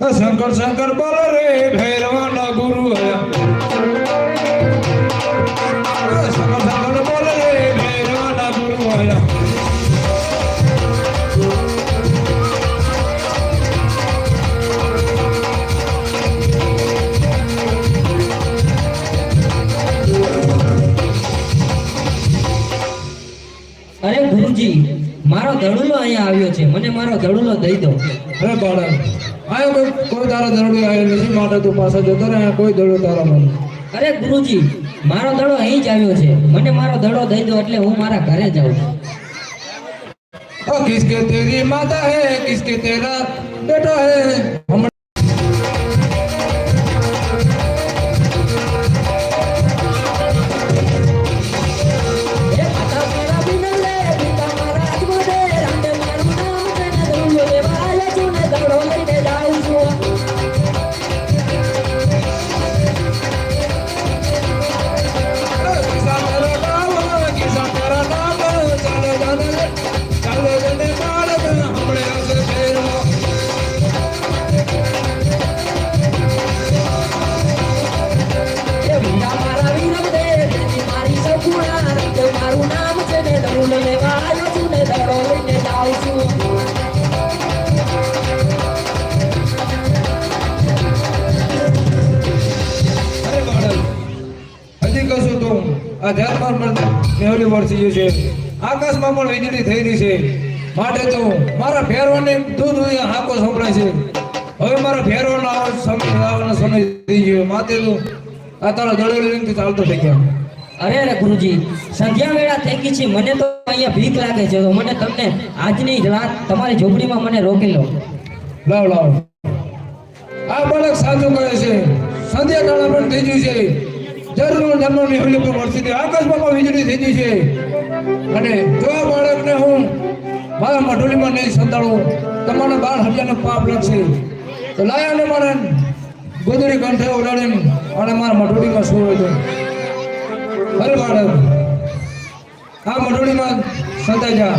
શંકર શંકર બોલ રે ભૈરવાના ગુરુ શંકર શંકર બોલ રે ભૈરવાના ગુરુ હયા અરે ગુરુજી મારો ધડુલો અહીંયા આવ્યો છે. મને મારો ધડુલો દઈ દો. અરે બાળક. આયો કોઈ કોઈ તારા દરડો આવ્યો નથી માટે તું પાછા જતો રહે અહીંયા કોઈ દડો તારા મન અરે ગુરુજી મારો દડો અહીં જ આવ્યો છે મને મારો દડો દઈ દો એટલે હું મારા ઘરે જાઉં ओ किसके तेरी माता है किसके तेरा बेटा है કશું તો, આ ધ્યાનમાં પણ મેહુલી વરસી ગયું છે. આકાશમાં પણ વીજળી થઈ રહી છે. માટે તો મારા ફેરવાને દૂધ હાકો સંભળાય છે. હવે મારા ફેરવાનો સમય આવવાનો સમય થઈ ગયો. માતે તો આ તારા દળેલી ચાલતો થઈ ગયો. અરે અરે ગુરુજી સંધ્યા વેળા થઈ ગઈ છે, મને તો અહીંયા ભીખ લાગે છે, તો મને તમને આજની રાત તમારી ઝૂંપડીમાં મને રોકી લો. લાવ લાવ. આ બાળક સાચું કહે છે. સંધ્યા કાળા પણ થઈ ગયું છે. જરૂર જન્મની મેહુલી મળશે તે આકાશમાં વીજળી થઈ ગઈ છે. અને જો આ બાળકને હું મારા મઢોલીમાં નહીં સંતાડું, તમારા બાળ હજારનો પાપ લાગશે. તો લાયાને મારે ગોદરી કંઠે ઉડાડીને અને મારા મઢોલીમાં સુવો છે અરે બાળક આ મઢોલીમાં સંતાઈ જા.